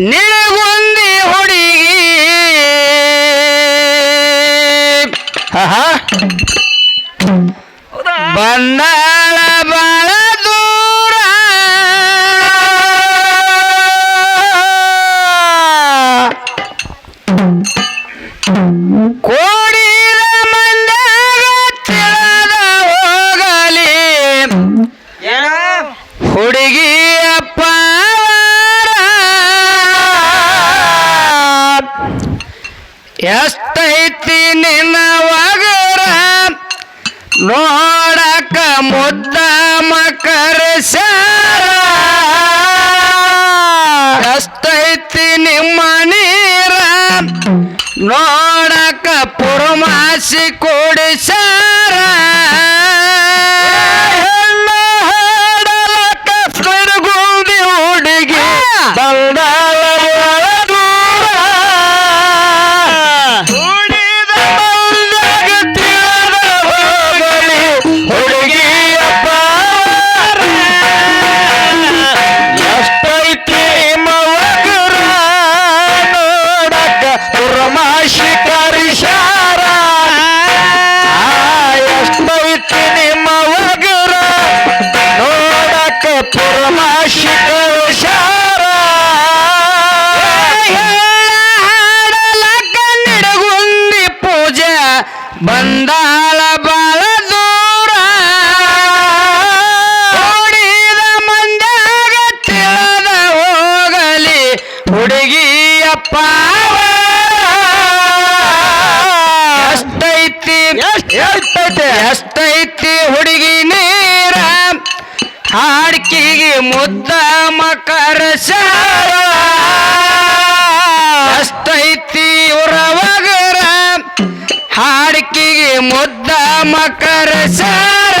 ನಿಳಗುಂದಿ ಹುಡುಗಿ. ಹೌದಾ ಬಂದಾಳ ಎಷ್ಟೈತಿ ನಿನ್ನ ವಗರ ನೋಡಕ ಮುದ್ದ ಮಕರ ಎಷ್ಟೈತಿ ನಿಮ್ಮ ನೀರ? ನೋಡಕ ಪುರಮಾಸಿ ಕೊಡಿಸಾರ ಹಾಡ್ಕಿಗೆ ಮುದ್ದ ಮಕರ ಅಷ್ಟೈತಿ ಉರವಗರ ಹಾಡ್ಕಿಗೆ ಮುದ್ದ ಮಕರ ಸಾರ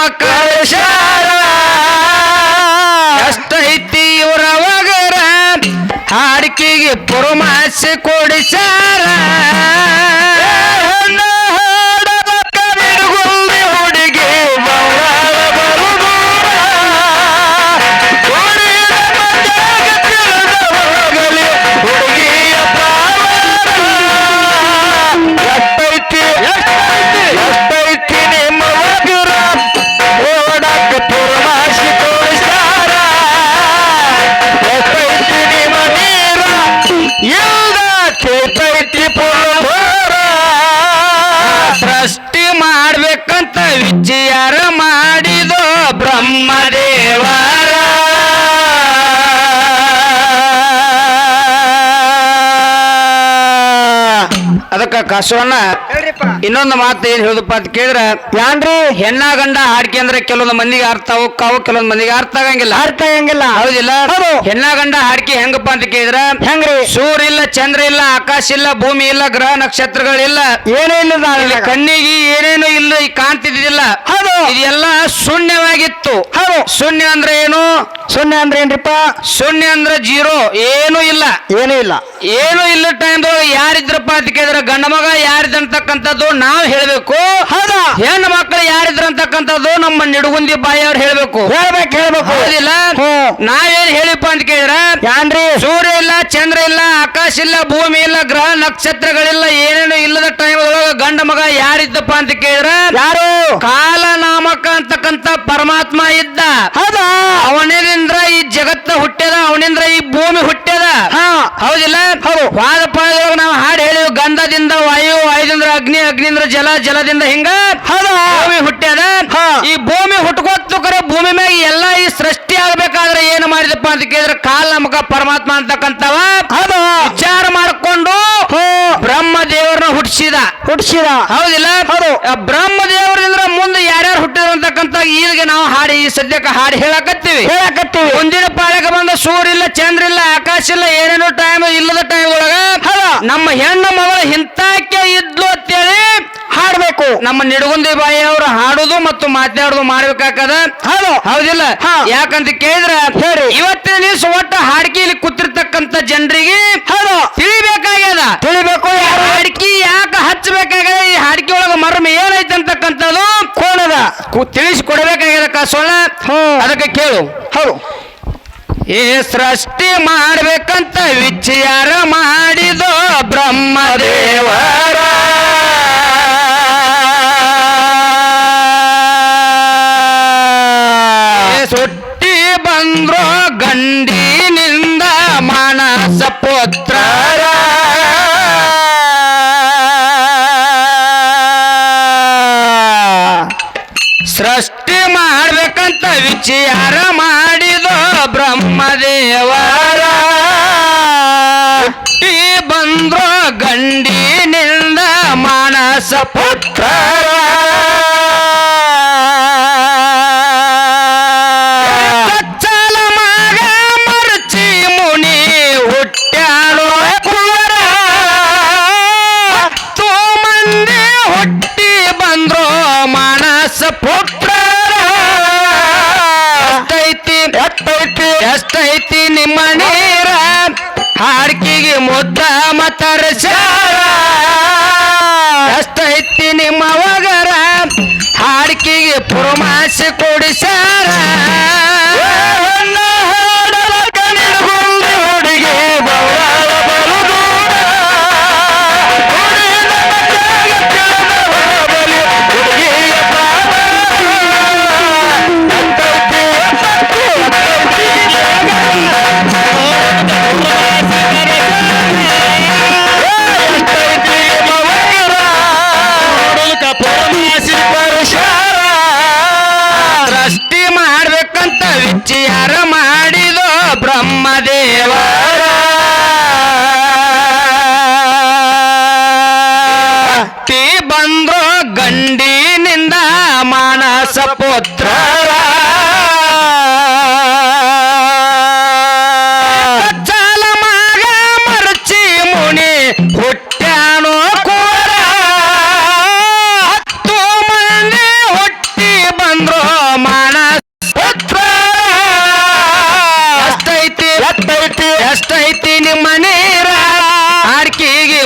ಮಕ್ಕಳ ಐತಿ ಇವರ ಒಗರ ಹಾಡ್ಕಿಗೆ ಪುರುಮಾಸೆ ಕೊಡಿಸಾರ ಕಸವನ್ನ ಇನ್ನೊಂದು ಮಾತು ಏನ್ ಹೇಳುದಪ್ಪ ಅಂತ ಕೇಳಿದ್ರ ಯಾನ್ರಿ? ಹೆಣ್ಣ ಗಂಡ ಹಾಡ್ಕೆ ಅಂದ್ರೆ ಕೆಲವೊಂದು ಮಂದಿಗೆ ಅರ್ಥ ಹೋಗ್ತಾವು ಕೆಲವೊಂದು ಮಂದಿಗೆ ಅರ್ಥ ಆಗಂಗಿಲ್ಲ. ಅರ್ಥ ಆಗಂಗಿಲ್ಲ. ಹೌದಿಲ್ಲ? ಹೆಣ್ಣ ಗಂಡ ಹಾಡ್ಕೆ ಹೆಂಗಪ್ಪ ಅಂತ ಕೇಳಿದ್ರ ಹೆಂಗ್ರಿ? ಸೂರ್ಯ ಇಲ್ಲ ಚಂದ್ರ ಇಲ್ಲ ಆಕಾಶ ಇಲ್ಲ ಭೂಮಿ ಇಲ್ಲ ಗ್ರಹ ನಕ್ಷತ್ರಗಳಿಲ್ಲ. ಏನೇ ಇಲ್ಲ ಕಣ್ಣಿಗೆ ಏನೇನು ಇಲ್ಲ ಈ ಕಾಣ್ತಿದ್ದಿಲ್ಲ ಹೌದು. ಇದೆಲ್ಲ ಶೂನ್ಯವಾಗಿತ್ತು. ಹೌದು. ಶೂನ್ಯ ಅಂದ್ರೆ ಏನು? ಶೂನ್ಯ ಅಂದ್ರೆ ಏನ್ರಿಪ್ಪ? ಶೂನ್ಯ ಅಂದ್ರೆ ಜೀರೋ ಏನೂ ಇಲ್ಲ. ಏನೂ ಇಲ್ಲ. ಏನು ಇಲ್ಲ ಟೈಮ್ದೊಳಗೆ ಯಾರಿದ್ರಪ್ಪ ಅಂತ ಕೇಳಿದ್ರೆ ಗಂಡ ಮಗ ಯಾರಿದ್ರಂತಕ್ಕಂಥದ್ದು ನಾವು ಹೇಳಬೇಕು. ಹೌದಾ? ಹೆಣ್ಣು ಮಕ್ಕಳು ಯಾರಿದ್ರಂತಕ್ಕಂಥದ್ದು ನಮ್ಮ ನಿಡುಗುಂದಿ ಬಾಯಿ ಅವ್ರು ಹೇಳ್ಬೇಕು. ಹೇಳ್ಬೇಕು ಹೇಳ್ಬೇಕು. ಹೌದಿಲ್ಲ. ನಾವೇನ್ ಹೇಳಿಪ್ಪ ಅಂತ ಕೇಳಿದ್ರ ಯಾನ್ರಿ? ಸೂರ್ಯ ಇಲ್ಲ ಚಂದ್ರ ಇಲ್ಲ ಆಕಾಶ ಇಲ್ಲ ಭೂಮಿ ಇಲ್ಲ ಗ್ರಹ ನಕ್ಷತ್ರಗಳಿಲ್ಲ ಏನೇನು ಇಲ್ಲದ ಟೈಮ್ ಒಳಗ ಗಂಡ ಮಗ ಯಾರಿದ್ದಪ್ಪ ಅಂತ ಕೇಳಿದ್ರೆ ಯಾರು? ಕಾಲ ನಾಮಕ ಅಂತಕ್ಕಂತ ಪರಮಾತ್ಮ ಇದ್ದ. ಹೌದಾ? ಅವನಿಂದ್ರ ಈ ಜಗತ್ತ ಹುಟ್ಟ್ಯದ ಅವನಿಂದ್ರ ಈ ಭೂಮಿ ಹುಟ್ಟ್ಯದ. ಹಾ. ಹೌದಿಲ್ಲ? ಹೌದು. ವಾದ ಪಾದೊಳಗ ನಾವು ಹಾಡು ಹೇಳಿ ಗಂಧದಿಂದ ವಾಯು ವಾಯುದಿಂದ ಅಗ್ನಿ ಅಗ್ನಿಂದ್ರ ಜಲ ಜಲದಿಂದ ಹಿಂಗ ಹೌದಾ? ಭೂಮಿ ಹುಟ್ಟ್ಯದ. ಈ ಭೂಮಿ ಹುಟ್ಕೋತು ಕರೆ ಭೂಮಿ ಮ್ಯಾಗ ಎಲ್ಲ ಈ ಸೃಷ್ಟಿ ಆಗ್ಬೇಕಾದ್ರೆ ಏನು ಮಾಡಿದಪ್ಪ ಅಂತ ಕೇಳಿದ್ರೆ ಕಾಲ ನಮಗ ಪರಮಾತ್ಮ ಅಂತಕ್ಕಂಥವ ಹೌದು? ವಿಚಾರ ಮಾಡಿಕೊಂಡು ಹ್ಮ್. ಬ್ರಹ್ಮ ದೇವರನ್ನ ಹುಟ್ಟಿಸಿದ ಹುಟ್ಟಿಸಿದ ಹೌದಿಲ್ಲ? ಹೌದು. ಬ್ರಹ್ಮ ಹುಟ್ಟಿದ್ರು ಈಗ ನಾವು ಹಾಡಿ ಈ ಸದ್ಯಕ್ಕೆ ಹಾಡಿ ಹೇಳಕತ್ತೀವಿ. ಹೇಳಕತ್ತೀವಿ. ಮುಂದಿನ ಪಾಳಕ್ಕೆ ಬಂದ ಸೂರ್ಯ ಇಲ್ಲ ಚಂದ್ರ ಇಲ್ಲ ಆಕಾಶ ಇಲ್ಲ ಏನೇನೋ ಟೈಮ್ ಇಲ್ಲದ ಟೈಮ್ ಒಳಗ. ನಮ್ಮ ಹೆಣ್ಣು ಮಗಳ ಹಿಂತಾಕೆ ಇದ್ಲು ಅಂತೇಳಿ ಹಾಡ್ಬೇಕು. ನಮ್ಮ ನಿಡಗುಂದಿ ಬಾಯಿ ಅವರು ಹಾಡುದು ಮತ್ತು ಮಾತಾಡುದು ಮಾಡ್ಬೇಕಾಗದ ಹೌದು. ಹೌದಿಲ್ಲ. ಯಾಕಂತ ಕೇಳಿದ್ರ ಹೇಳಿ. ಇವತ್ತಿನ ದಿವಸ ಒಟ್ಟ ಇಲ್ಲಿ ಕೂತಿರ್ತಕ್ಕಂಥ ಜನರಿಗೆ ಹೌದು. ತಿಳಿಬೇಕಾಗ್ಯದ? ತಿಳಿಬೇಕು ಯಾರು? ಹಾಡ್ಕಿ ಯಾಕೆ ಹಚ್ಚಬೇಕಾಗ್ಯದ? ಈ ಹಾಡ್ಕಿ ಒಳಗ ತಿಳಿಸಿ ಕೊಡಬೇಕಾಗ್ಯದ ಕಸೋಳ ಹ್ಮ್. ಅದಕ್ಕೆ ಕೇಳು. ಹೌದು. ಏ ಸೃಷ್ಟಿ ಮಾಡ್ಬೇಕಂತ ವಿಚಾರ ಮಾಡಿದೋ ಬ್ರಹ್ಮದೇವರ ಮಾನಸ ಪುತ್ರರ ಎಷ್ಟೈತಿ ಎಷ್ಟೈತಿ ಎಷ್ಟೈತಿ ನಿಮ್ಮ ನೀರ? ಹಾಡ್ಕಿಗೆ ಮುದ್ದ ಮತರ ಎಷ್ಟೈತಿ ನಿಮ್ಮ ಒಗರ? ಹಾಡ್ಕಿಗೆ ಪುರಮಾಸಿ ಕೊಡಿಸಾರ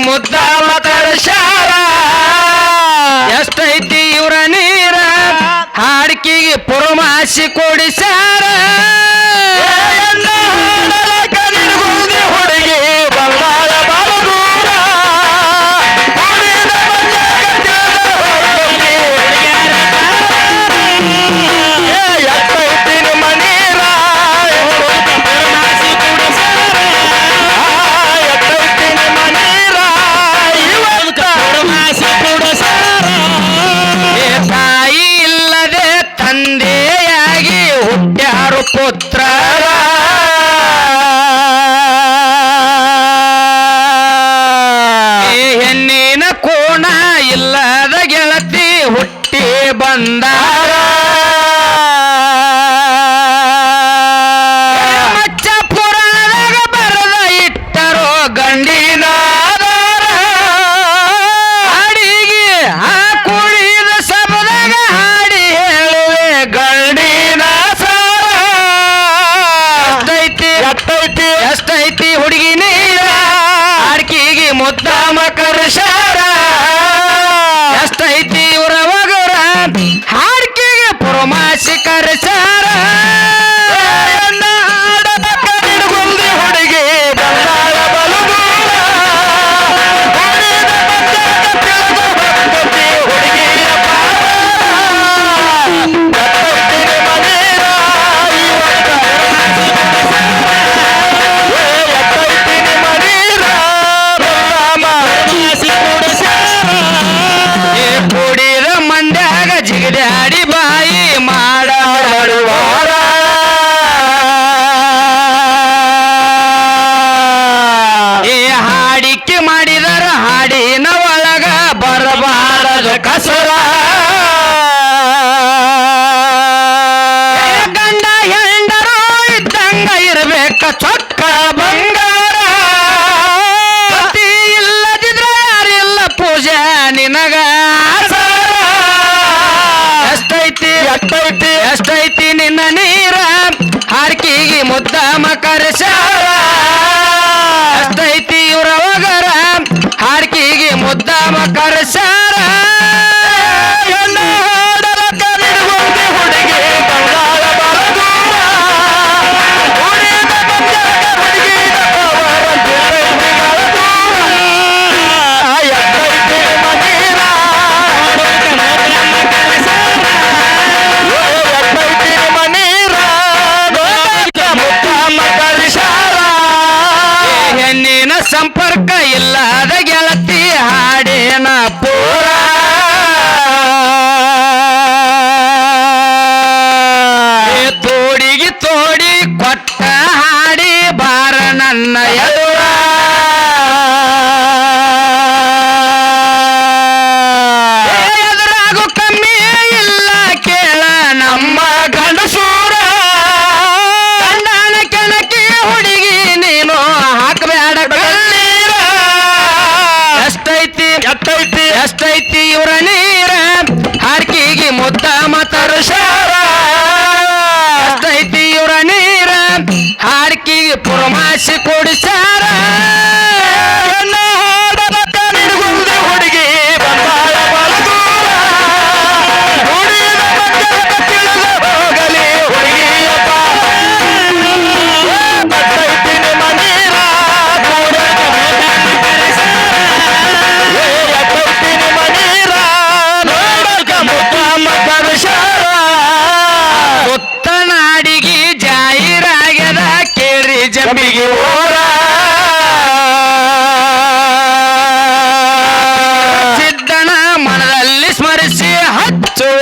ಮುದ್ದ ಮತರ್ಶಾರ ಎಷ್ಟೈತಿ ಇವರ ನೀರ. ಹಾಡಿಕೆಗೆ ಪುರಮಾಸಿ ಕೊಡಿಸಾರ I Barça.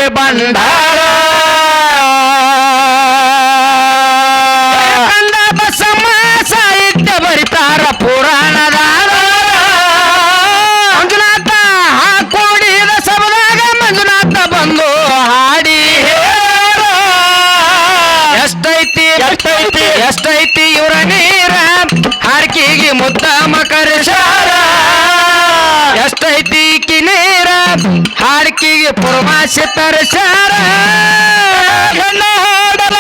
বান্ধা ಆಕಿಗೆ ಪುರಮಾಸಿ ತರಿಸ್ಯಾರ. ನೋಡಲ